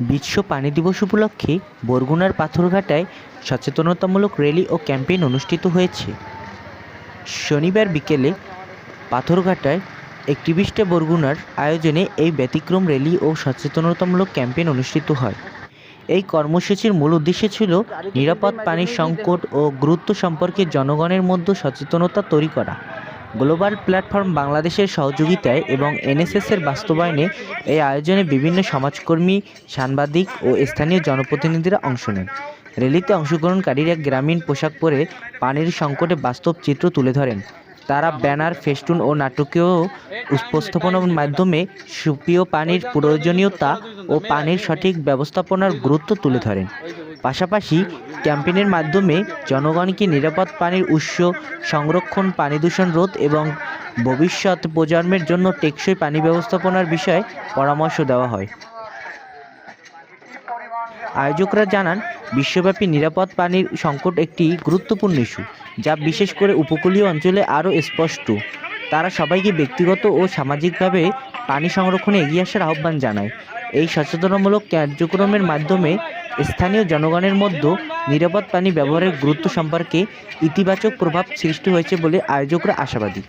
বিশ্ব পানি দিবস উপলক্ষে বরগুনার পাথরঘাটায় সচেতনতামূলক র্যালি ও ক্যাম্পেইন অনুষ্ঠিত হয়েছে। শনিবার বিকেলে পাথরঘাটায় একটিভিস্টে বরগুনার আয়োজনে এই ব্যতিক্রম র্যালি ও সচেতনতামূলক ক্যাম্পেইন অনুষ্ঠিত হয়। এই কর্মসূচির মূল উদ্দেশ্য ছিল নিরাপদ পানির সংকট ও গুরুত্ব সম্পর্কে জনগণের মধ্যে সচেতনতা তৈরি করা। গ্লোবাল প্ল্যাটফর্ম বাংলাদেশের সহযোগিতায় এবং এনএসএসের বাস্তবায়নে এই আয়োজনে বিভিন্ন সমাজকর্মী, সাংবাদিক ও স্থানীয় জনপ্রতিনিধিরা অংশ নেন। র্যালিতে অংশগ্রহণকারীরা গ্রামীণ পোশাক পরে পানির সংকটে বাস্তব চিত্র তুলে ধরেন। তারা ব্যানার, ফেস্টুন ও নাটকীয় উপস্থাপনার মাধ্যমে সুপ্রিয় পানির প্রয়োজনীয়তা ও পানির সঠিক ব্যবস্থাপনার গুরুত্ব তুলে ধরেন। পাশাপাশি ক্যাম্পেইনের মাধ্যমে জনগণকে নিরাপদ পানির উৎস, সংরক্ষণ, পানি দূষণ রোধ এবং ভবিষ্যৎ প্রজন্মের জন্য টেকসই পানি ব্যবস্থাপনার বিষয়ে পরামর্শ দেওয়া হয়। আয়োজকরা জানান, বিশ্বব্যাপী নিরাপদ পানির সংকট একটি গুরুত্বপূর্ণ ইস্যু, যা বিশেষ করে উপকূলীয় অঞ্চলে আরও স্পষ্ট। তারা সবাইকে ব্যক্তিগত ও সামাজিকভাবে পানি সংরক্ষণে এগিয়ে আসার আহ্বান জানায়। এই সচেতনামূলক কার্যক্রমের মাধ্যমে স্থানীয় জনগণের মধ্যে নিরাপদ পানি ব্যবহারের গুরুত্ব সম্পর্কে ইতিবাচক প্রভাব সৃষ্টি হয়েছে বলে আয়োজকরা আশাবাদী।